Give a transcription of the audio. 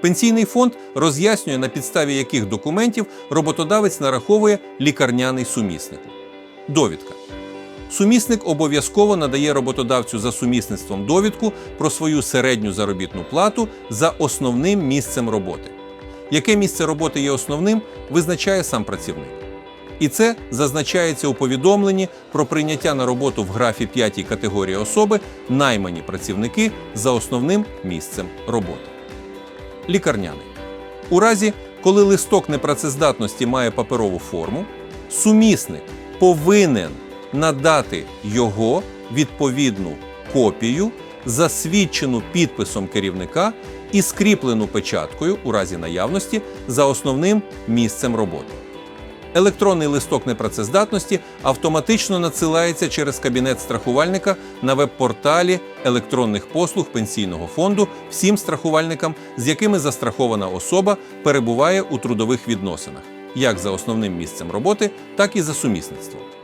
Пенсійний фонд роз'яснює, на підставі яких документів роботодавець нараховує лікарняний суміснику. Довідка. Сумісник обов'язково надає роботодавцю за сумісництвом довідку про свою середню заробітну плату за основним місцем роботи. Яке місце роботи є основним, визначає сам працівник. І це зазначається у повідомленні про прийняття на роботу в графі 5 категорії особи наймані працівники за основним місцем роботи. Лікарняний. У разі, коли листок непрацездатності має паперову форму, сумісник повинен надати його відповідну копію, засвідчену підписом керівника і скріплену печаткою у разі наявності за основним місцем роботи. Електронний листок непрацездатності автоматично надсилається через кабінет страхувальника на веб-порталі електронних послуг пенсійного фонду всім страхувальникам, з якими застрахована особа перебуває у трудових відносинах, як за основним місцем роботи, так і за сумісництвом.